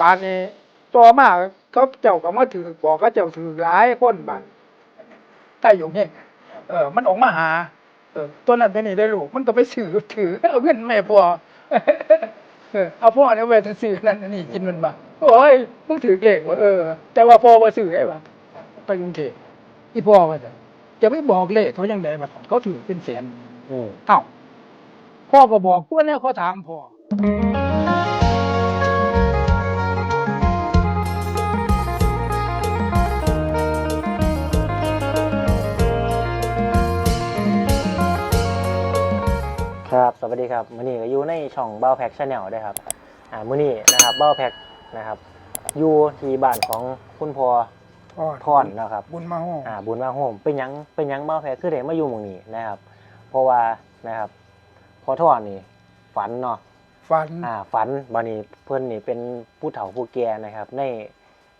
ปานนี้ต่อมาเขาเจ้าก็มาถือบอกเขาเจ้าถือหลายคนบัดใต้หยงเฮงเออ มันออกมาหา เออตัวนั้นตัวนี้ได้ลูกมันก็ไปซื้อถือเอาเงินแม่พ่อเออเอาพ่อเนี่ยไปซื้อนั่นอันนี่กินมันบ่โอ้ยมึงถือเก่งว่ะเออ แต่ว่าพ่อบ่ซื้อไอ้บ่ไปกรุงเทพอีพ่อว่าจะจะไม่บอกเลขเขายังไงบ่เขาถือเป็นแสนอืมเอ้าพ่อก็บอกพวกนี้เขาถามพ่อ สวัสดีครับมื้อนี้ก็อยู่ในช่องเบ้าแพ็กชาแนลด้วยครับอ่ามื้อนี้นะครับเบ้าแพ็กนะครับอยู่ที่บ้านของคุณพ่อพ่อพรนะครับ บุญมาห้องอ่าบุญมาโฮมเป็นหยังเป็นหยังเบ้าแพ็กคือได้มาอยู่หม่องนี้นะครับ เพราะว่านะครับพ่อทอนนี่ฝันเนาะฝันอ่าฝันบัดนี้เพิ่นนี่เป็นผู้เฒ่าผู้แก่นะครับ ใน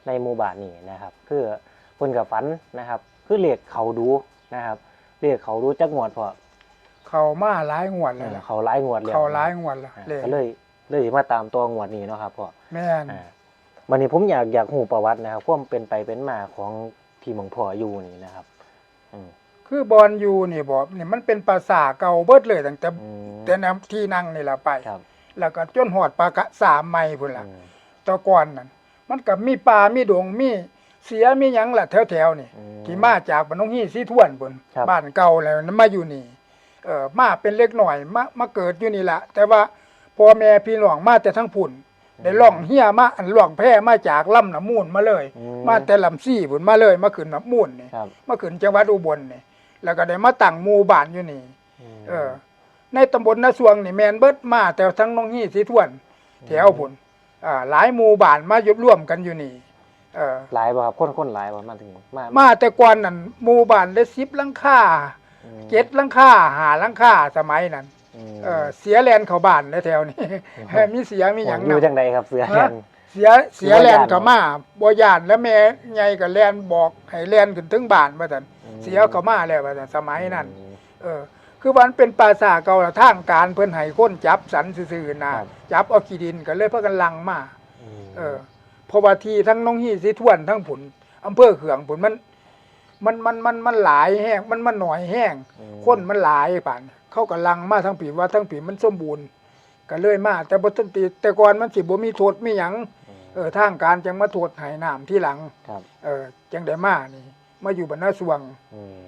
ในหมู่บ้านนี้นะครับ คือเพิ่นกับฝันนะครับ คือเลขเขาดูนะครับเลขเขาดูจักงวดพอ เขามาหลายงวดเลยล่ะเขาหลายงวดแล้วเขาหลายงวดแล้วอ่าเลยก็เลยเลยมาตามตัวงวดนี้เนาะครับพ่อแม่นอ่าวันนี้ผมอยากอยากหูประวัตินะครับความเป็นไปเป็นมาของที่หมองพ่ออยู่นี่นะครับอืมคือบอลอยู่นี่บอกนี่มันเป็นภาษาเก่าเบิดเลยตั้งแต่อืมแต่นำที่นั่งนี่ล่ะไปครับแล้วก็จนหอดปากะสามไม้พุ่นล่ะอืมแตะก่อนนั่นมันก็มีป่ามีดงมีเสียมีหยังล่ะแถวๆนี่อืมที่มาจากบ้านนงฮี่สีทวนพุ่นครับบ้านเก่าแล้วนั้นมาอยู่นี่ เออมาเป็นเล็กหน่อยมามาเกิดอยู่นี่ล่ะแต่ว่าพ่อแม่พี่น้องมาแต่ทั้งพุ่นได้ล่องเฮียมาอันล่องแพร่มาจากลำน้ำมูลมาเลย อืมาแต่ลำซี่พุ่นมาเลยมาขึ้นน้ำมูลนี่ครับ มาขึ้นจังหวัดอุบลนี่แล้วก็ได้มาตั้งหมู่บ้านอยู่นี่มเออ ในตำบลนาสวงนี่แมนเบิดมาแต่ทั้งน้องฮี่สีทวนแถวพุ่นอ่าหลายหมู่บ้านมาอยู่ร่วมกันอยู่นี่เออ หลายบ่ครับคนคนหลายบ่มาถึงมามาแต่ก่อนนั่นหมู่บ้านได้สิบหลังคาอืม เจ็ดหลังคาหาหลังคาสมัยนั้นมเออเสียแลนเข้าบ้านในแถวนี้มีเสียมีหยังอยู่นำจังใดครับเสือฮะเสียเสียแลนเข้ามาบ่ย่านแล้วแม่ใหญ่ก็แลนบอกให้แลนขึ้นถึงบ้านว่าซั่นเสียเข้ามาแล้วว่าซั่นสมัยนั้นอืมเออคือมันเป็นปราสาทเก่าละทางการเพิ่นให้คนจับสันซื่อๆนะครับจับเอาขี้ดินก็เลยพากันลังมามเออเพราะว่าที่ทั้งน้องฮี่สิทวนทั้งผุนอำเภอเขืองผุนมัน มันมันมันมันหลายแห้งมันมันหน่อยแห้งมคนมันหลายป่านเขาก็ลังมาทั้งปีว่าทั้งปีมันสมบูรณ์ก็เลยมา แต่บ่ทันตีแต่ก่อนมันสิบ่มีโทษมีหยังมเออทางการจังมาโทษให้น้ำที่หลังครับเออจังได้มานี่ มาอยู่บรรณาสวงอืม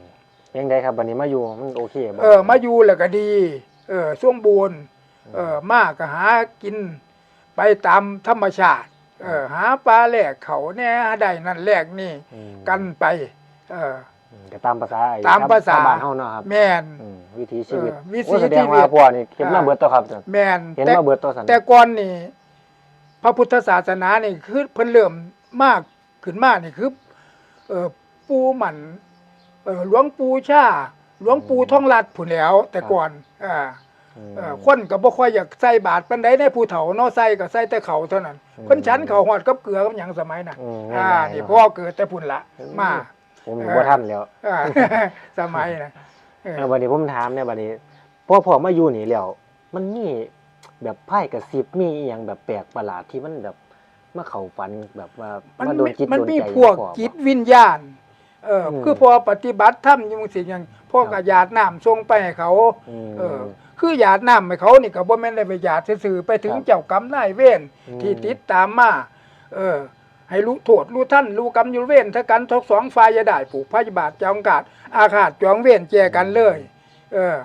ยังไงครับวันนี้มาอยู่มันโอเคบ่เออ มาอยู่แล้วก็ดี เออสมบูรณ์เออมาก็หากิน ไปตามธรรมชาติ เออหาปลาแหลกเขาแหน่หาได้นั่นแหลกนี่มกันไป เอออืมก็ตามภาษาไอ้ตามภาษาชวบ้านเฮาเนาะครับแม่น อืมวิถีชีวิตเออวิถีโอ้แสดงชีวิว่าตพวกนี่เห็นมาอ่าเบิดตัวครับแม่นเห็นแต่มาเบิดตัวสันแต่ก่อนนี่ พระพุทธศาสนานี่คือเพิ่นเริ่มมากขึ้นมากนี่คือเออปู่หมันเออหลวงปู่ชาหลวงปู่ทองรัดผุนแหล้ว แต่ก่อนอ่า ม เออคนก็บ่ค่อยอยากใส่บาตรปานใดในผู้เฒ่าเนาะใส่ก็ใส่แต่เขาเท่านั้นอืมเพิ่นฉันเขาฮอดกับเกลือกับหยังสมัยน่ะอืมอ่าง่ายๆนี่เนาะพ่อเกิดแต่พุ่นละมา ผมเออบ่ทันแล้วอ่าสมัยน่ะเออเออวันนี้ผมถามเนี่ยบัดนี้พอพอมาอยู่นี่แล้วมันมีแบบไพ่กระซิบมีอหย่างแบบแปลกประหลาดที่มันแบบมาเข้าฝันแบบว่ามันมาโดนมีจิตมันโดนมีใจพวกพ่อ จิตวิญญาณ เอออม คือพอปฏิบัติธรรมอยู่สิอย่างพ่อครัก็บหยาดน้ำทรงไปให้เขา ม เออ คือหยาดน้ำให้เขานี่ก็บ่แม่นได้ไปหยาดซื่อๆไปถึงครับเจ้ากรรมนายเวรอืม ที่ติดตามมา เออ ให้รู้โทษรู้ท่านรู้กรรมอยู่เวรถ้ากันทกสองฝ่ายอย่าได้ผูกพยาบาทจองกาดอาฆาตจองเวรแจกันเลย เออ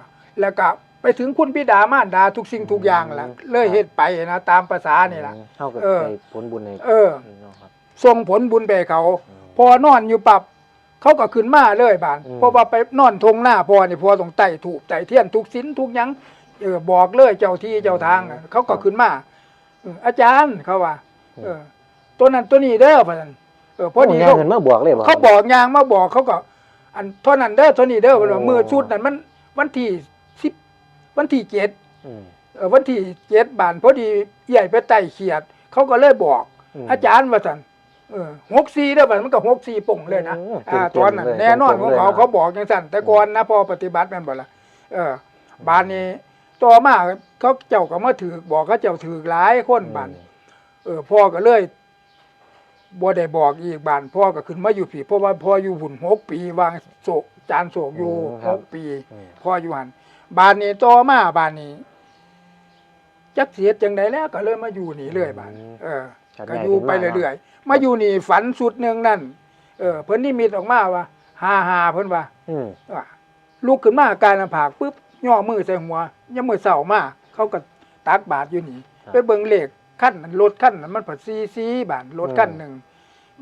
แล้วก็ไปถึงคุณบิดามารดาทุกสิ่งทุกอย่างล่ะเลยเฮ็ดไปนะตามภาษานี่ล่ะอืมเท่ากับเออได้ผลบุญในเออเนาะครับส่งผลบุญไปให้เขาอืมพอนอนอยู่ปับเขาก็ขึ้นมาเลยบานอืมเพราะว่าไปนอนทงหน้าพอนี่พอต้องไต่ถูกไต่เทียนทุกสินทุกหยังเออบอกเลยเจ้าที่เจ้าทางน่ะเขาก็ขึ้นมาเอออาจารย์เขาว่า เออ ตัวนั้นตัวนี้เด้อพ่ะนันเออพอดีโยาเขาเงินมาบวกเลยบ่เขาบอกยางมาบอกเขาก็ อันเท่านั้นเด้อเท่านี้เด้อเพิ่นว่าโอ้มือชุดนั้นมันวันที่สิบวันที่เจ็ดอืม เออวันที่เจ็ดบานพอดีใหญ่ไปไต่เขียด เขาก็เลยบอกมอาจารย์ว่าสันเออหกสี่ได้ป่ะมันก็หกสี่ป่งเลยนะโอ้อ่าเต็มๆตอนนั้นเลยแน่นอนขเต็องมๆเลยเขานะ เขาบอกอย่างสั่นแต่ก่อนนะพอปฏิบัติแม่นบ่ละเออ บานนี้ต่อมาเขาเจ้าก็มาถือบอกเขาเจ้าถือหลายคนบานเออพ่อก็เลย บ่ได้บอกอีกบานพ่อก็ขึ้นมาอยู่ผีเพราะว่าพ่ออยู่หุ่นหกปีวางโศกจานโศกอยู่อืมคหรับกปีอืมพ่ออยู่หันบานนี้ต่อมาบานนี้ จักเสียจังไดแล้วก็เลยมาอยู่นี่เรื่อยบานเออ ครับก็อยู่ไปเรื่อยๆ มาอยู่นี่ฝันสุดหนึ่งนั่น เออเพิ่นนี่มีออกมาว่าหาหาเพิ่นว่าอืมว่าลุกขึ้นมาการลำผากปุ๊บย่อมือใส่หัวยังมือเสามาเขาก็ตักบาทอยู่นี่ ไปเบิ่งเลข ขั้นนั้นรถขั้นนั้นมันผัดซีซีบาทรถขั้นหนึ่ง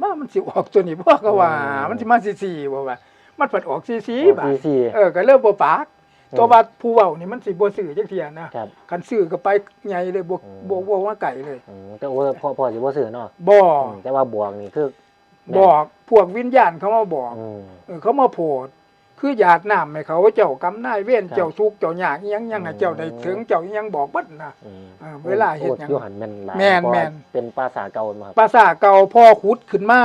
ว่ามันสิออกตัวนี้พ่อก็ว่า มันสิมาซีซีบ่ว่า มันผัดออกซีซีบาทซีซีเออก็เริ่มบ่ปากอืมตัวว่าผู้เว้านี่มันสิบ่ซื้อจักเที่ยนะครับคันซื้อก็ไปใหญ่เลยบ่อืมบ่บ่ว่าไก่เลยอืมแต่ว่าพ่อพ่อสิบ่ซื้อเนาะบ่อืมแต่ว่าบวกนี่คือบอกพวกวิญญาณเขามาบอกอืมเออเขามาโพด คือหยาดน้ำให้เขาเจ้ากำนายเว้นครับเจ้าทุกข์เจ้าหยากอิหยังยังให้อืมเจ้าได้ถึงเจ้าอิหยังบอกเบัดนะอืมเออเวลาเฮ็ดหยังโอ้อยู่หันแม่นหลายแม่นเพราะว่าแม่นเป็นภาษาเก่ามาครับภาษาเก่าพ่อขุดขึ้นมา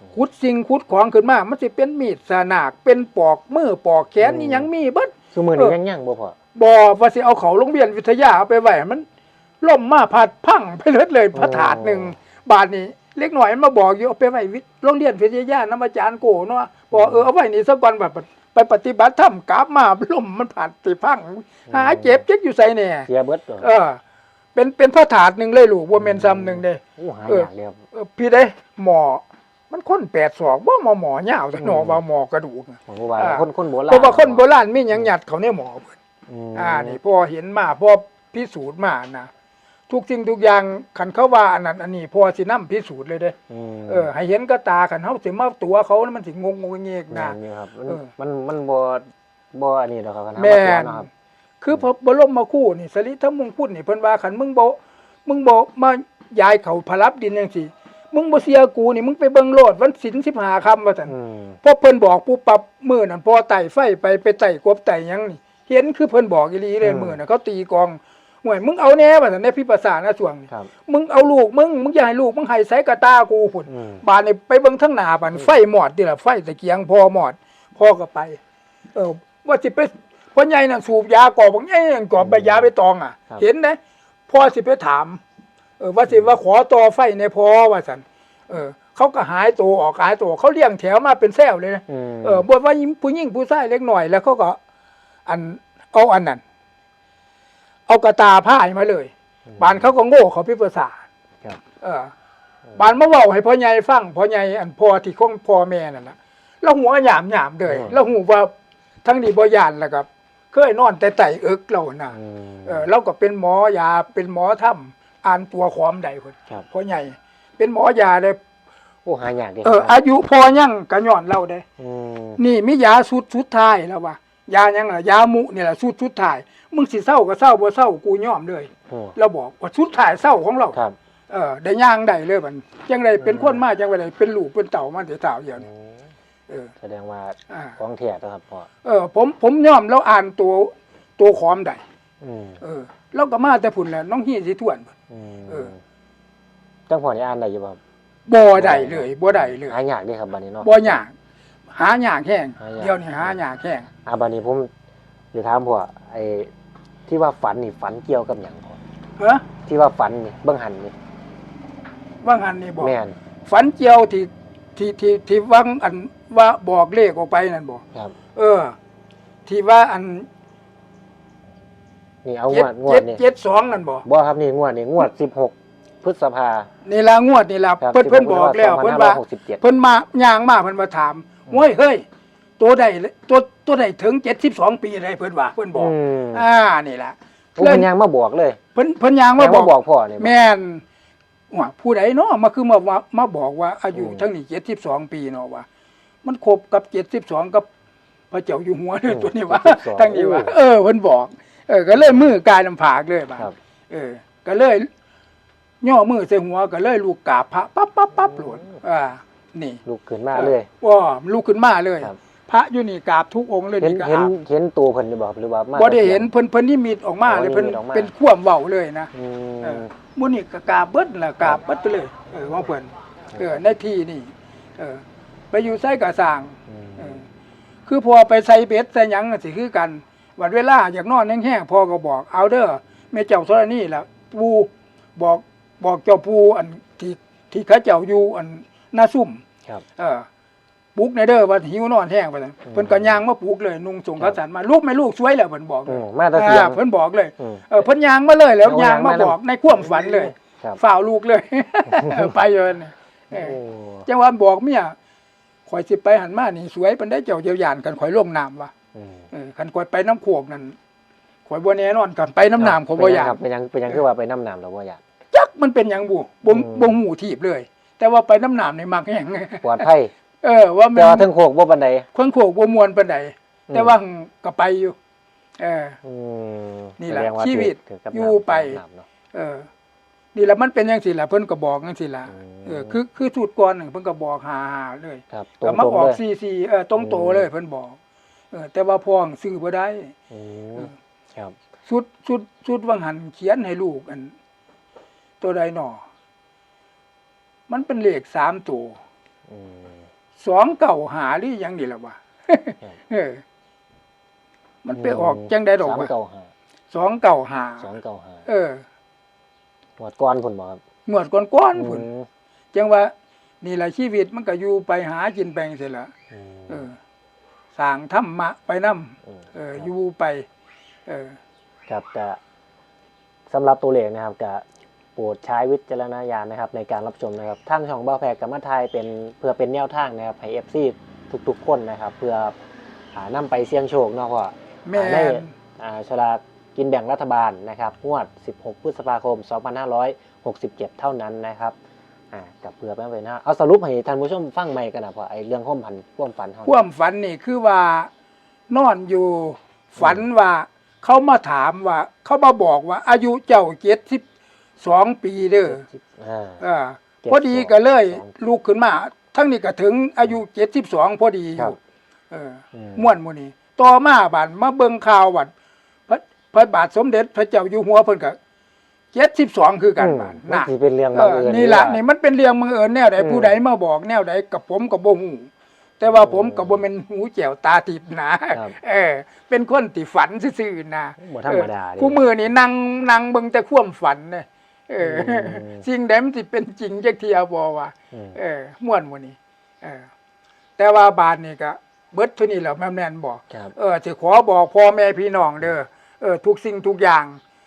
อืมขุดสิ่งขุดของขึ้นมา มันสิเป็นมีดสนากเป็นปอกมือปอกแขนอืมนี่ยังมีเบิดซุมื้อนี้เออยังยังบ่พอบ่ว่าสิเอาเขาโรงเรียนวิทยาเอาไปไว้มันล่มมาพัดพังไปเลยเลยพระถาดหนึ่งบาทนี้เล็กหน่อยมันมาบอกอยู่เอาไปไว้วิทโรงเรียนวิทยานำอาจารย์โกเนาะบอกเออเอาไว้นี่สักวันแบบ ไปปฏิบัติธรรมกลับมาล่มมันผ่านสิพังหาเจ็บเจ็บอยู่ใส่เนี่ยเสียเบิดตัวเออ เป็นเป็นพระถาดหนึ่งเลยลูกว่าเมนซ้ำหนึ่งเด้โอ้หาเออยากเลยครับเออพี่ได้หมอมันคนแปดศอกบ่หมอหมอเหยาวแต่หนออืมว่าหมอกระดูกผมก็ว่าอ่าคนคนโบราณเพราะว่าคนโบราณมีหยังหยัดเขาเนี่ยหมอเบิดมอ่านี่พอเห็นมาพอพิสูจน์มานะ ทุกสิ่งทุกอย่างขันเขาว่าอันนั้นอันนี้พอสินํพิสูจน์เลยเด้มเออให้เห็นก็ตาขันเฮาสิมาตัวเขาแล้วมันสิงงงเงกแม่นะนอยู่ครับมันเออ มันมันบ่บ่อันนี้ดอกครับคันหาแม่าตัวนเนาะครับ คือพระบรมมาคู่นี่สริธมงคุดนี่เพิ่นว่าคันมึงบ่มึงบ่มายายเขาพลับดินจังซี่มึงบ่เสียกูนี่มึงไปเบิ่งโลดวันศีล15ค่ำว่าซั่นอืมพอเพิ่นบอกปุ๊บปั๊บมื้อนั้นพอไต่ไฟไปไปไต่กบไต่หยังนี่เห็นคือเพิ่นบอกอีหลีเลยมื้อนั้นเขาตีกลอง ห่วยมึงเอาแน่ว่าซั่นในพิภาษานะช่วงนี้ครับ มึงเอาลูกมึงมึงอย่าให้ลูกมึงให้ใส่กระตากูพุ่นอืม บานนี่ไปเบิ่งทั้งหน้าบานไฟหมอดนี่ล่ะไฟตะเกียงพอหมอดพ่อก็ไป เออ ว่าสิไปพ่อใหญ่น่ะสูบยากอบบอกใหญ่นั่นกอบใบยาไปตองอะ ครับ เห็นนะพ่อสิไปถาม เออว่าสิว่าขอต่อไฟในพอว่าซั่นเออ เขาก็หายตัวออกหายตัวเขาเลี้ยงแถวมาเป็นแซวเลยนะ ม เออบทว่าผู้หญิงผู้ชายเล็กหน่อยแล้วเขาก็ อันเอาอันนั้น เอากระตาผ้ามาเลยบานเขาก็โง่เขาพิภาษาครับเออบานมาเว้าให้พ่อใหญ่ฟังพ่อใหญ่อันพ่อที่ของพ่อแม่นั่นนะแล้วหัวหยามหยามเลยอืมแล้วหูว่าทั้งนี้บ่ยานแล้วครับเคยนอนแต่ไต่เอิกเราน่ะอืมเออเราก็เป็นหมอยาเป็นหมอถ้ำอ่านตัวความใดคนครับพ่อใหญ่ เป็นหมอยาได้โอ้หายากเด้เอออายุพอยังก็ย้อนเราได้อืมนี่มียาสุดสุดท้ายแล้วว่า ยายังล่ะยามุนี่แหละสุดสุดท้าย มึงสิเศร้าก็เศร้าบ่เศร้ากูยอมเลยโอ้เราบอกว่าสุดท้ายเศร้าของเรา ครับเออได้ย่างได้เลยมันจังไดเป็นอืมคนมาจังไดเป็นลูกเป็นเต่ามาแต่เต่าเดียวอืนี่มเออแสดงว่าอ่าของแท้ตัวครับพ่อเออ ผมผมยอมแล้วอ่านตัวตัวขอมได้อืมเออเราก็มาแต่พุ่นแหล้วน้องฮีสิทวนอืมเออ จังพ่อนี่อ่านได้อยู่บ่ครับบ่ได้เลยบ่ได้เลยหายากเด้ครับบัดนี้เนาะบ่ยาก หายากแห้งหายาก เดี๋ยวนี้หายากแห้งอ่าบัดนี้ผมสิถามพ่อไอ้ที่ว่าฝันนี่ฝันเกี่ยวกับหยังพ่อเฮ้อที่ว่าฝันนี่เบิ่งหันนี่ว่างันนี่บอก แม่นฝันเจียวที่ที่ที่ที่วังอันว่าบอกเลขออกไปนั่นบอกครับ เออ ที่ว่าอันนี่เอางเจ็ดวดงวเจ็ดดนี่เจ็ดสองนั่นบอกบ่ครับนี่งวดนี่งวด 16 พฤษภานี่ละงวดนี่ละครับเพิ่นเพิ่นบอกแล้ว เพิ่นว่า2567เพิ่นมาย่างมาเพิ่นมาถาม เฮ้ยเฮ้ย ตัวใดตัวตัวใดถึงเจ็ดสิบสองปีได้เพิ่นว่าเพิ่นบอก อืมอ่านี่ละโอ้เพิ่นยังมาบอกเลยเพิ่นเพิ่นย่างแม่มามาบบออกกพ่อนี่บ่แม่นว่าผู้ใดเนาะมาคือมาว่ามาบอกว่า อายุอืมทั้งนี้เจ็ดสิบสองปีเนาะว่า มันครบกับเจ็ดสิบสองกับ พระเจ้าอยู่หัวเลยตัวนี้ว่า72ทั้งนี้ว่า เออเพิ่นบอก เออ ก็เลยมือกายลำผากเลยบ่าครับ เออ ก็เลย ย่อมือใส่หัวก็เลยลูกกราบพระปั๊บปั๊บปั๊บโหลดอ่า นี่ลุกขึ้นมาเลยว่าลูกขึ้นมาเลย ครับ พระอยู่นี่กราบทุกองค์เลยเห็นนี่ก็เห็นอาบเห็นตัวเพิ่นนี่บ่ครับหรือว่ามาบ่ได้เห็นเพิ่นเพิ่นนิมิตออกมาเลยอ๋อเพิ่นนิมิตออกมาเป็นข่วามเว้าเลยนะ อืเอมอมื้อนี้ก็กราบเบิดล่ะกราบเบิดไปเลย เออว่าเพิ่นเออในที่นี่ เออ ไปอยู่ไสกะสร้าง เออคือพอไปใส่เบ็ดใส่หยังน่ะสิคือกันวันเวลาอยากนอนแห้งๆพ่อก็บอกเอาเด้อแม่เจ้าธรณีล่ะปูบอกบอกเจ้าผู้อันที่ที่เขาเจ้าอยู่อัน หน้าซุ่มครับ เออปลุกในเด้อว่าหิวนอนแห้งไปซั่นอืมเพิ่นก็ย่างมาปลุกเลยนุ่งส่งครัข้าบวสารมาลูกไม่ลูกสวยแล้วเพิ่นบอกเลอืยมมาแตะเสียง อ่าเพิ่นบอกเลยอืม เออเพิ่นย่างมาเลยแล้วเอาย่างมาย่างมาบอกในความฝันเลยครับ ฝ่าวลูกเลย ไปเลยเออ โอ้ จังหวะบอกเมียข่อยสิไปหันมานี่สวยปานได้เจ้าเจียวยานกันข่อยลงน้ำว่ะอืมเออคันข่อยไปน้ำโขกนั่นข่อยบ่แน่นอนกันไปน้ำน้ำข่อยบ่อยาก เป็นหยังเป็นหยังคือว่าไปน้ำน้ำเราบ่อยาก จักมันเป็นหยังบุบ่อืม บ่หูทีบเลย แต่ว่าไปน้ำน้ำนี่มักแห้งปลอดภัยเออว่ามัแต่ว่าถึงโคกบ่ปานใดคนโขกบ่มวนปานใดแต่ว่าก็ไปอยู่ เอออืมนี่แหละสดงาชีวิตถืกับอยู่น้ำไป น้ำเนาะ เออ นี่แหละมันเป็นจังซี่ล่ะเพิ่นก็บอกจังซี่ล่ะอืม เออคือคือสูตรก่อนหนึงเพิ่นก็บอกหาๆเลยครับตก็มารงอๆอกเลย ซีซีเออตรงโตเลยเพิ่นบอก เออ แต่ว่าพ่องซื้อบ่ได้อืมครับ สุดสุดสุดวังหันเขียนให้ลูกอัน ตัวใดหนอ มันเป็นเลขสามตัวอืมสองเก่าหาหรือหยังนี่ล่ะวะครับเออ มันไปออกจังได้ดอกสามวะเก้าห้าสองเก่าหาสองเก้าห้าเออหมวดก้อนพุ่นบ่ครับงวดก้อนๆพุ่นอืมจังว่า นี่แหละชีวิตมันก็อยู่ไปหากินแปลงเสร็จละอืมเออสร้างธรรมะไปนํมเออครับอยู่ไป เออ ครับก็สำหรับตัวเลขนะครับก็ โปรดใช้วิจารณญาณนะครับในการรับชมนะครับทางช่องบ้าแพกกับมาไทยเป็นเพื่อเป็นแนวทางนะครับให้เอฟซีทุกๆคนนะครับ เพื่อหานำไปเสี่ยงโชคเนาะเพราะว่าแม่ในนอ่าฉลากกินแบ่งรัฐบาลนะครับงวด 16 พฤษภาคม 2567 เท่านั้นนะครับอ่ากับเพื่อไปเป็นหน้าเอาสรุปให้ท่านผู้ชมฟังใหม่กันนะเพราะไอ้เรื่องข้อมพันความฝันเขาความฝันนี่คือว่านอนอยู่ฝันว่าเขามาถามว่า เขามาบอกว่าอายุเจ้าเจ็ดสิบ สองปีเด้ออ่าเออพอดีก็เลยลุกขึ้นมา ทั้งนี้ก็ถึงอายุเจ็ดสิบสองพอดีอครัยู่บ เออ อืมม่วนหมูนี้ต่อมาบานมาเบิ่งข่าววัดพระพระบาทสมเด็จพระเจ้าอยู่หัวเพิ่นก็เจ็ดสิบสองคือกันบานมัน่ะสิเป็นเรื่องเอบังอเอิญนี่ล่ะหรือว่านี่ มันเป็นเรื่องบังเอิญแนวใดอืม ผู้ใดมาบอกแนวใดกับผมกับบ่ฮู้แต่ว่าผมกับบ่แม่นหูแจ๋วตาทิพย์นะครับ เออ เป็นคนที่ฝันซื่อๆนะบ่ธรรมดาเออดิ คู่มือนี่นั่งนั่งเบิ่งแต่ความฝันเนี่ย เอออมสิ่งใดมันสิเป็นจริงจักเที่ยบ่ว่าอืมเออม่วนหมื้นี้เออ แต่ว่าบาดนี่ก็เบิดเท่านี้แหล้วแม่นๆบอกครับ เออสิขอบอกพ่อแม่พี่น้องเด้อเออ ทุกสิ่งทุกอย่าง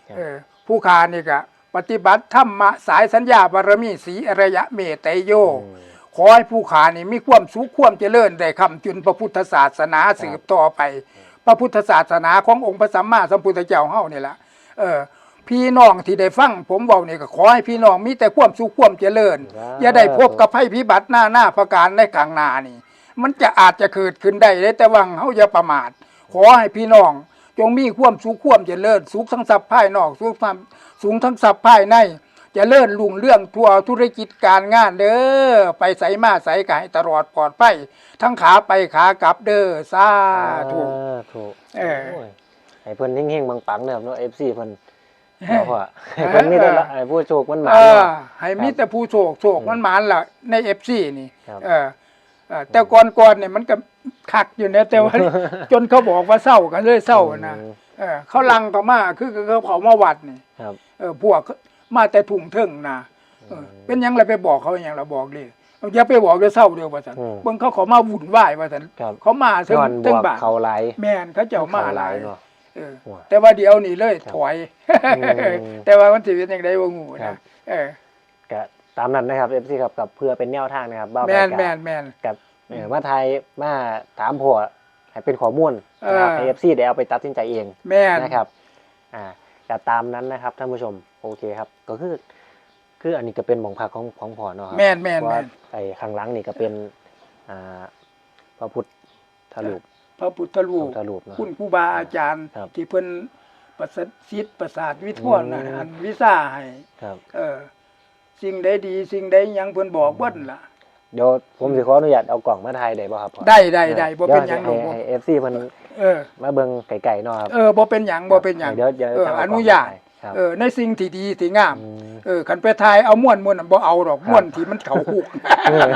ครับ เออ ผู้ค้านี่ก็ปฏิบัติธรรมะสายสัญญาบารมีสีอระยะเมตไตรโยอืมขอให้ผู้ขานี่มีความสุขความเจริญได้คำจุนพระพุทธศาสนาสืบต่อไป พระพุทธศาสนาขององค์พระสัมมาสัมพุทธเจ้าเฮานี่ล่ะเออ พี่น้องที่ได้ฟังผมเว้านี่ก็ขอให้พี่น้องมีแต่ความสุขความเจริญอย่าได้พบกับภัยพิบัติหน้าหน้าประการในกลางหนานี่ มันจะอาจจะเกิดขึ้นได้เลยแต่วังเฮาอย่าประมาท ขอให้พี่น้อง จงมีความสุขความเจริญสุขทั้งทรัพย์ภายนอกสุขทั้งสูงทั้งทรัพย์ภายในเจริญรุ่งเรื่องทั่วธุรกิจการงานเด้อไปใส่มาใส่กายตลอดปลอดภัยทั้งขาไปขากลับเด้อสาธุอ่าถูกเออโยให้เพิ่นเฮงๆปังๆเด้อครับเนาะ FC เพิ่น เนาะว่าให้เพิ่นมีแต่ละให้ผู้โชคมันมาเออเนาะ ให้มีแต่ผู้โชคโชคมันหมานล่ะในเอฟซีนี่ครับเออเออแต่ก่อนก่อนเนี่ยมันก็คักอยู่นะแต่ว่า จนเขาบอกว่าเศร้าก็เลยเศร้านะอืม เออเขาลังก็มาคือคือเขาเขามาวัดนี่ ครับ เออพวกมาแต่ถุงเทิงนะเออเป็นหยังไรไปบอกเขาอย่างไรบอกเลยอย่าไปบอกจะเศร้าเดียวว่าสันอืม เบิ่งเขาเขามาวุ่นวายว่าสันครับเขามาเทิงย้อนบเทิงวกบาทเขาหลายแม่นเขาเจ้ามาหลายเนาะ เออว้าแต่ว่าเดี๋ยวนี้เลยครับถอยอืมแต่ว่ามันสิเป็นอย่างไรบ่งูครันะบ เออก็ตามนั้นนะครับ FC ครับกับเพื่อเป็นแนวทางนะครับบ้าแม่นไปแม่กับนแม่น กับเอ่อมาไทยมาถามผัวให้เป็นข้อมูลนะครับเออให้ FC ได้เอาไปตัดสินใจเอง แม่น นะครับ อ่าก็ตามนั้นนะครับท่านผู้ชม โอเคครับ ก็คือ คืออันนี้ก็เป็นหมองผักของของพ่อเนาะครับแม่นแม่นเพราะว่าแม่นไอ้ข้างหลังนี่ก็เป็น อ่า พระพุทธรูป พระพุทธรูพระปพุทธรูปเนาะคุณครูบาอาจารย์ ครับที่เพิ่นประสิทธิ์สิทธิ์ประสาทวิทวนน่ะอืม อันวิซ่าให้ ครับ เออ สิ่งใดดี สิ่งใดหยังเพิ่นบอกเบิ้นล่ะ เดี๋ยวผมสิขออนุญาตเอากล่องมาถ่ายได้ป่ะครับพ่อได้ได้ได้บ่เป็นหยังดเดี๋อวกบ่ให้ให้ FC เพิ่นเออ มาเบิ่งไก่ๆเนาะครับ เออบ่เป็นหยังบ่เป็นหยังเดี๋ยวเดี๋ยวเออจะเกล่อองนุญาตมให้ ครับเออในสิ่งที่ดีที่งามมเออคันไปทายเอาม่วนม่วนน่ะบ่เอาดอกครับม่วนที่มันเขาคุกเออ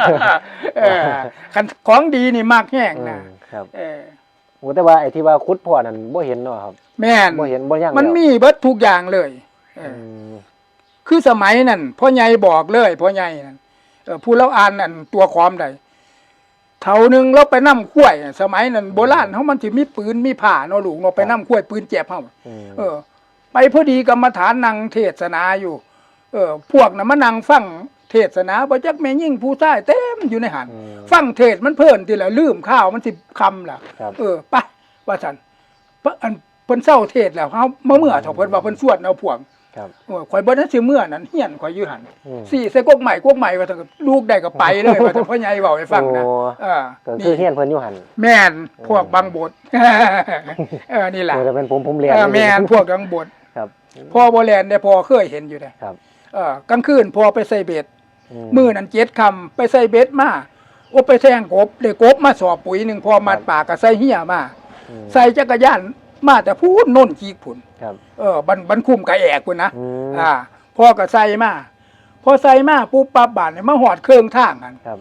เออคันของดีนี่มากแห้งนะอืมครับเออโอ้แต่ว่าไอ้ที่ว่าคุดพ่อนั่นบ่เห็นเนาะครับ แม่นบ่เห็นบ่ยังมันแล้วมีเบิดทุกอย่างเลยเออือมคือสมัยนั้นพ่อใหญ่บอกเลยพ่อใหญ่นั่นเออผู้เล่าอ่านนั่นตัวความใดเท่านึงเราไปนำข้วยสมัยนั้นโบราณเขามันสิมีปืนมีผ่าเนาะลูกเราะไปนำข้วยปืนเจ็บเฮาอืมเออ ไปพอดีกรรมฐานนั่งเทศนาอยู่ เออพวกน่ะมานั่งฟังเทศนาบ่จักแม่ยิ่งผู้ชายเต็มอยู่ในหันอืมฟังเทศมันเพิ่นทีละลืมข้าวมันสิคำล่ะ ครับ เออไปว่าซั่นเพิ่นอันเพิ่นเศร้าเทศแล้วเฮามาเมื่อเถาเพิ่นว่าเพิ่นสวดเอาพวกครับเออข่อยบ่ได้สิเมื่อนั้นเฮียนข่อยอยู่หั่นอืม สี่ใส่กกใหม่กกใหม่ว่าซั่นก็ลูกได้ก็ไปเลยว่าซั่นพ่อใหญ่เว้าให้ฟังนะโอ้ เออก็คือเฮียนเพิ่นอยู่หันแม่นพวกบางบท เออนี่ล่ะ เออแต่เป็นผมผมเรียน เออแม่นพวกบางบทครับ พ่อบ่แลนได้พ่อเคยเห็นอยู่เด้ครับ เออกลางคืนพ่อไปใส่เบ็ดมมื้อนั้นเจ็ดคำไปใส่เบ็ดมาโอ้ไปแทงกบได้กบมาสอบปุ๋ยหนึงพอมัดปากก็ใส่เหี้ยมาอืมใส่จักรยานมาแต่พูดโน่นขีกผุนครับเออบันบันคุมกะแอกพุ่นนะอืมอ่าพ่อก็ใส่มาพอใส่มาปุ๊บปั๊บบาดเนี่ยมาหอดเครื่องทางกันครับ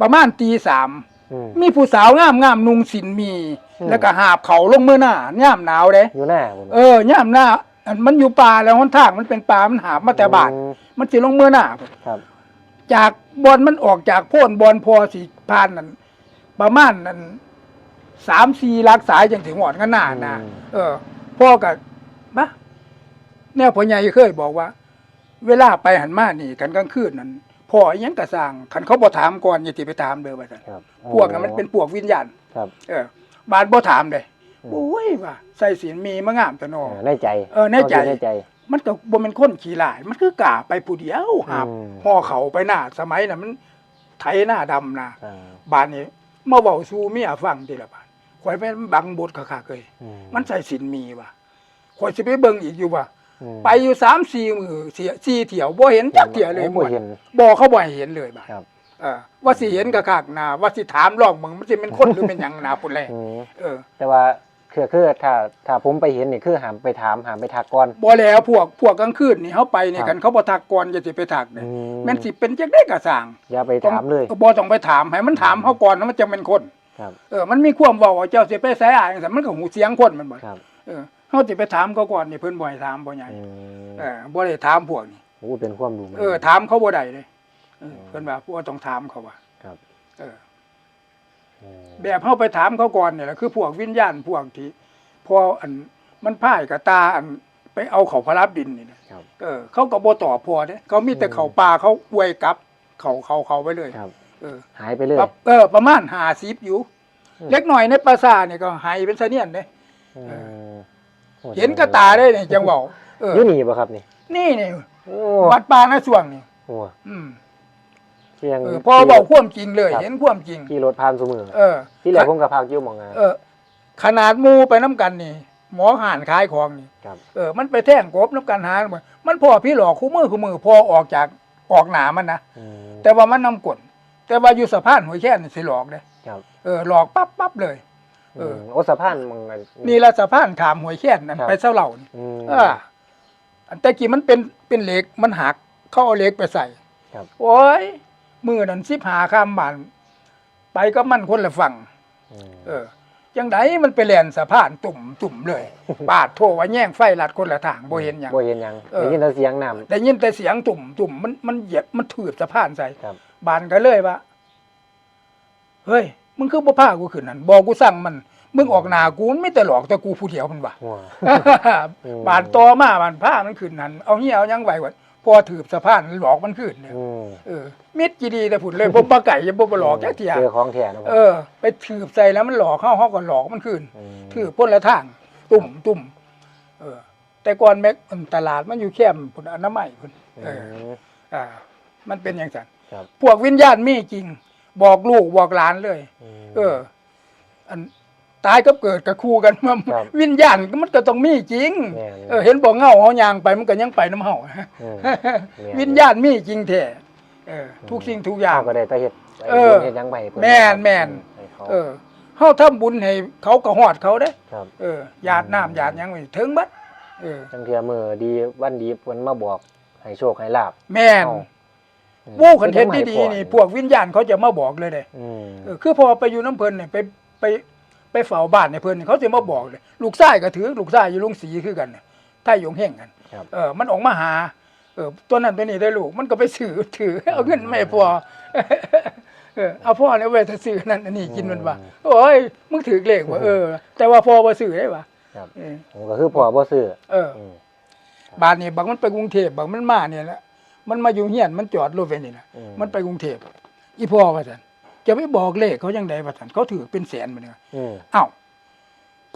ประมาณตีสามอืมมีผู้สาวงามงามๆนุงสินมีอืมแล้วก็หาบเขาลงมือหน้าย่ามหนาวเด้อยู่หน้าผมเออย่ามหน้า อันมันอยู่ป่าแล้วหนทางมันเป็นป่ามันหาบมาแต่บาดอืมมันสิลงมือหน้าพุ่นครับ จากบอลมันออกจากโพ่นบอลพอสิพานนั่นประมาณนั่นสามสี่ลักสายจังถึงหอดกันหน้านะอืม เออ พ่อกับมะแนวพ่อใหญ่เคยบอกว่า เวลาไปหันมานี่กันกลางคืนนั่นพ่ออิหยังกระสร้างคันเขาบ่ถามก่อนอย่าติไปถามเด้อว่าซั่นครับพวกนั้นมันเป็นพวกวิญญาณ ครับ เออบานบ่ถามเด้อืม โอ้ยว่าใส่ศีลมีมางามแต่นอเออในใจ เออในใจ ในใจ มันก็บ่แม่นคนขี้หลาย มันคือกล้าไปผู้เดียวหาบอืมห่อเขาไปหน้าสมัยน่ะมันไถหน้าดำนะอ่าบ้านนี้มาเว้าสู่เมียฟังทีละบาดข่อยแม่นบังบทคักๆเลยอืมันใส่ศีลมีว่ะข่อยสิไปเบิ่งอีกอยู่ว่ะอืมไปอยู่สามสี่มือเสียสี่เที่ยวบ่เห็นจักเที่ยวเลยโอ้บ่เห็นบ่เขาบ่ให้เห็นเลยบ่าครับเออว่าสิเห็นกะคักนะว่าสิถามลองมึงมันสิเป็นคนหรือเป็นหยังนะพุ่นแลอืมเออ แต่ว่า คือคือถ้าถ้าผมไปเห็นนี่คือหามไปถามหามไปทักก่อนบ่แล้วพวกพวกกลางคืนนี่เฮาไปนี่ครับกันเขาบ่ทักก่อนจะสิไปทักเนี่ยอืแม่นสิเป็นจักได้กะสร้างอย่าไปถามเลยบ่ต้องไปถามให้มันถามเฮาก่อนว่ามันจะเป็นคนครับเออมันมีความเว้าว่าเจ้าสิไปไสอ่านจังซั่นมันก็หูเสียงคนมันบ่ครับเออเฮาสิไปถามเขาก่อนนี่เพิ่นบ่ให้ถามบ่ใหญ่อืมเออบ่ได้ถามพวกนี้โอ้เป็นความรู้ใหม่เออถามเขาบ่ได้เลยเออเพิ่นว่าพวกต้องถามเขาว่าครับ เอออืม แบบเข้าไปถามเขาก่อนเนี่ยแหละคือพวกวิญญาณพวกที่พออันมันพ่ายกับตาอันไปเอาเขาพระรับดินนี่นะครับเออเขาก็บ่ตอบพอเนี่ยเขามีแต่อืมเขาปลาเขาอวยกลับ เขาเขาเขาไปเลยครับเออหายไปเลยครับเออ ประมาณหาสิบอยู่อืมเล็กหน่อยในปราสาทเนี่ยก็หายเป็นเสนียนเนี่ยอืมโอ้เห็นกระตาได้เนี่ยจังเว่าเอออยู่นี่ป่ะครับนี่ นี่นี่โอ้วัดป่านะส่วงนี่โอ้อืม เสียงเออพอบอกความจริงเลย เห็นความจริง ขี่รถผ่านสมือเออ ที่แรกผมกับพากอยู่หมองงาน เออ ขนาดหมูไปน้ำกันนี่ หมอห่านขายของนี่ครับ เออมันไปแท่งกบน้ำกันหาหมดมันพอพี่หลอกคู่มือคู่มือพอออกจากออกหนามันนะอืมแต่ว่ามันนำกลแต่ว่าอยู่สะพานหวยแค่นี่สิหลอกเลยครับ เออหลอกปั๊บปั๊บเลย เออ มโอ้สะพานมองไงนี่ละสะพานขามหวยแค่นั่นครับ ไปเส้าเหล่านี่อืม เอออันแต่กี้มันเป็นเป็นเหล็กมันหัก เข้าเอาเหล็กไปใส่ครับ โอ้ย มือนั้นสิบหาข้ามบานไปก็มันคนละฝั่งมเออจังไดมันไปแล่นสะพานตุ่มตุ่มเลยปาดโทว่าแย่งไฟลัดคนละทางบ่เห็นหยังบ่เห็นหยังเออได้ยินแต่เสียงน้ได้ยินแต่เสียงตุ่มตุ่มมันมันเหยียบมันถืบสะพานใส่ำครับบานก็เลยว่าเฮ้ยมึงคือบ่พากูขึ้นนั่นบอกกูสั่งมันมึงออกหน้ากูมันไม่แต่หลอกแต่กูผู้เดียวมันว่ะหัวอืมบานต่อมาบานผ้ามันขึ้นนั่นเอาเหี้ยเอาหยังไหววะ พอถืบสะพานหลอกมันขึ้นเนี่ยอืมเออมิดจีดีแต่ผุนเลยบ่บ่ไก่ยังบ่บ่หลอกจักเที่ยเจอของแท้นะผมเออ ไปถืบใส่แล้วมันหลอกเข้าเฮาก็หลอกมันขึ้น มถือพ้นละทาง ตุ่มตุ่มเออ แต่ก่อนแม็กอันตลาดมันอยู่แคมป์พุ่นอนามัยพุ่นเออมอ่า มันเป็นอย่างนั้นครับพวกวิญญาณมีจริง บอกลูกบอกหลานเลย มเออ อัน ตายกับเกิดกับคู่กันมาครับวิญญาณมันก็ต้องมีจริงแม่นเออเห็นบอกเงาเฮายางไปมันก็ยังไปน้ำเฮาอืมวิญญาณมีจริงแท้เออทุกสิ่งทุกอย่างเฮก็ได้แต่เฮ็ดเออเฮ็ดหยังไปให้เพิ่แม่นแม่น ให้เขาเออเฮาทำบุญให้เขาก็ฮอดเขาเด้ ครับ เออหยาดน้ำหยาดหยังไว้ถึงบัดเออ จังเทื่อมื้อดีวันดีเพิ่นมาบอกให้โชคให้ลาบแม่น เอาอืมวู้คันเฮ็ดฮ็ดีให้ๆนี่พวกวิญญาณเขาจะมาบอกเลยเด้อืมเออคือพอไปอยู่น้ำเพิ่นเนี่ยไปไป ไปเฝ้าบ้านในเพิ่นนี่เขาจะมาบอกเลยลูกชายก็ถือลูกชายอยู่ลุงสีคือกันน่ะถ้าหยงเฮงกันครับ เออมันออกมาหาเออตัวนั้นตัวนี้ได้ลูกมันก็ไปซื้อถือ เอาเงินไม่พอเออเอาพ่อเนี่ยไว้ถ้าซื้อนั่นอันนี้กินมันว่าโอ้ยมึงถือเลขว่าเออ แต่ว่าพ่อบ่ซื้อได้ว่ะครับ เออผมก็คือพ่อบ่ซื้อเออ อืม บานนี่บางมันไปกรุงเทพบางมันมาเนี่ยแหละมันมาอยู่เฮียนมันจอดรถไว้นี่นะอืมันไปกรุงเทพอีพ่อว่าซั่น จะไปบอกเลขเขาจังไดว่าซั่นเขาถือเป็นแสนมาเนี่ยอืม อ้าว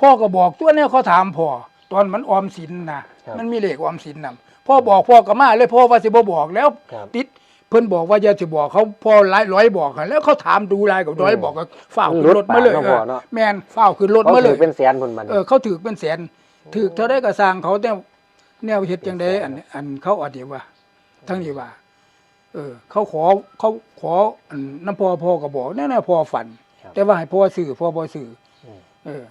พ่อก็บอกตัวเนี่ยเขาถามพ่อตอนมันออมสินนะครับมันมีเลขออมสินนํพ่อบอกพ่อก็มาเลยพ่อว่าสิบ่บอกแล้ว ครับ ติดเพิ่นบอกว่าอย่าสิบอกเขาพ่อร้อยร้อยบอกกันแล้วเขาถามดูลายกับร้อยอืมบอกก็ฝ้าวขึ้นรถมาเลยหลุดปากเนาะพ่อเนาะ แม่นฝ้าวขึ้นรถเขามาเลถืย อเป็นแสนพุ่นบัดเอนี้อเขาถือเป็นแสนถือเท่าได้ก็สร้างเขาแต่แนวเฮ็ดจังไดอันอันเขาอดีว่าทั้งนี้ว่า เออ เขาขอเขาขออันน้ำพ่อพ่อก็บอกแน่ๆพ่อฝันครับแต่ว่าให้พ่อซื้อพ่อบ่ซื้ออืมเออ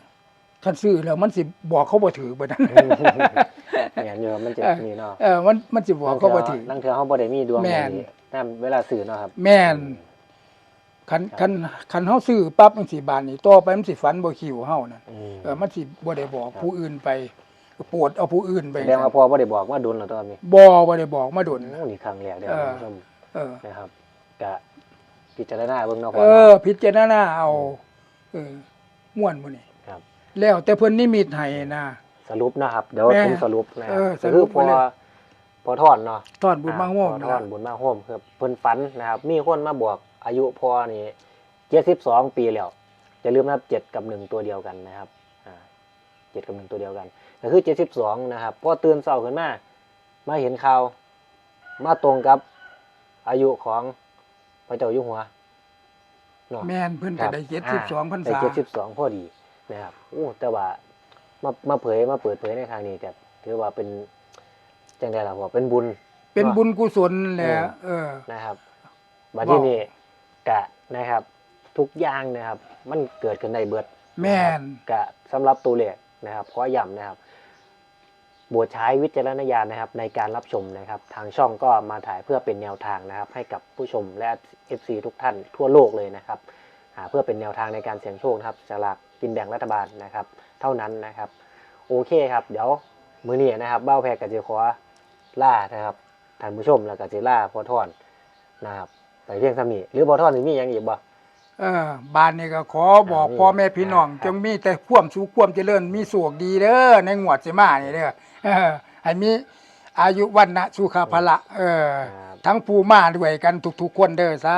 คันซื้อแล้วมันสิบอกเขาบ่ถือบ่นั้นแม่นอยู่ครับมันจะเออมีเนาะเออมันมันสิบอกเขาบ่ถือลังเทื่อเขาบ่ได้มีดวงแม่นนี้นำเวลาซื้อเนาะครับ แม่นคันคันคันเฮาซื้อปั๊บมันสิบาทนี่ต่อไปมันสิฝันบ่คิวเฮานั่นอืมเออมันสิบ่ได้บอกผู้อื่นไปโปวดเอาผู้อื่นไปแสดงว่าพ่อบ่ได้บอกว่าโดนแล้วตอนนี้บ่บ่ได้บอกมาดนโอ้นี่ครั้งแรกเด้อ เออท่านผู้ชมเออ นะครับกะพิจารณาเบิ่งเนาะพ่เอออ เนาะ พิจารณาเอา เออม่วนมื้อนี้ครับ แล้วแต่เพิ่นนิมิตให้นะ สรุปนะครับเดี๋ยวแม่ผมสรุปนะคเอรับอสก็รุคือปพอไปเลย พอทอนเนาะตอนบุญมาโฮมพอทอนบุญมาโฮมคือเพิ่นฝันนะครับ มีคนมาบอกอายุพอนี่72ปีแล้วอย่าลืมนะครับ7กับ1ตัวเดียวกันนะครับอ่า7กับ1ตัวเดียวกันก็คือ72นะครับพอตื่นเช้าขึ้นมามาเห็นข่าวมาตรงกับ อายุของพระเจ้าอยู่หัวเนาะแม่นเพิ่นคก็รับได้72พรรได้ษาเจ็ดสิบสองพอดีนะครับโอ้แต่ว่ามามาเผยมาเปิดเผยในครั้งนี้ก็ถือว่าเป็นจังไดล่ะพ่อเป็นบุญ เป็นบุญกุศลแหละเออเออนะครับบัดที่นี่กะนะครับ ทุกอย่างนะครับ มันเกิดขึ้นในเบิดแม่นกะสำหรับตัวเลขนะครับขอย้ำนะครับ บวชใช้วิจารณญาณนะครับในการรับชมนะครับ ทางช่องก็มาถ่ายเพื่อเป็นแนวทางนะครับ ให้กับผู้ชมและ FC ทุกท่านทั่วโลกเลยนะครับเพื่อเป็นแนวทางในการเสี่ยงโชคนะครับสลากกินแบ่งรัฐบาลนะครับ เท่านั้นนะครับ โอเคครับเดี๋ยวมือนี้นะครับเบ้าแพรกับเจขอล่านะครับท่านผู้ชมแล้วก็เจล่าพอทอนนะครับไปเรียงสามีหรือพอทอนนี่มีอย่างอีกบ่ เออบ้านนี่ก็ขอบอกอ่าพ่อแม่พี่น้องครับจงมีแต่ความสุขความเจริญมีสุขดีเด้อในงวดสิมานี่เด้อเออให้มีอายุวันนะสุขภาละเออ ครับทั้งผู้มาด้วยกันทุกๆคนเด้อสา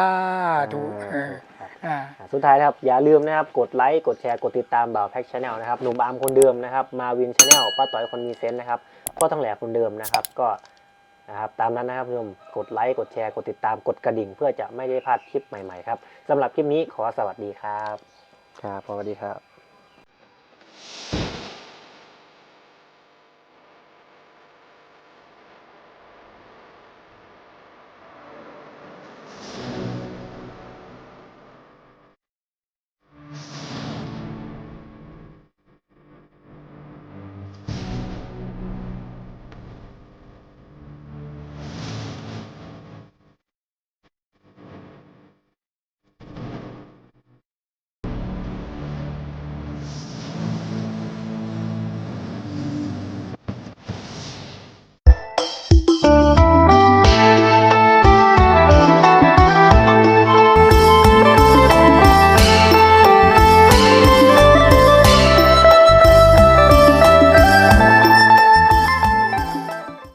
ธุเออครับ อ่า อ่าสุดท้ายนะครับอย่าลืมนะครับกดไลค์กดแชร์กดติดตามบ่าวแพ็กชาแนลนะครับหนุ่มอาร์มคนเดิมนะครับมาวินชาแนลป้าต่อยคนมีเซนส์นะครับพ่อทั้งแหล่คนเดิมนะครับก็ นะครับตามนั้นนะครับผู้ชมกดไลค์กดแชร์กดติดตามกดกระดิ่ง เพื่อจะไม่ได้พลาดคลิปใหม่ๆครับสำหรับคลิปนี้ขอสวัสดีครับ ครับสวัสดีครับ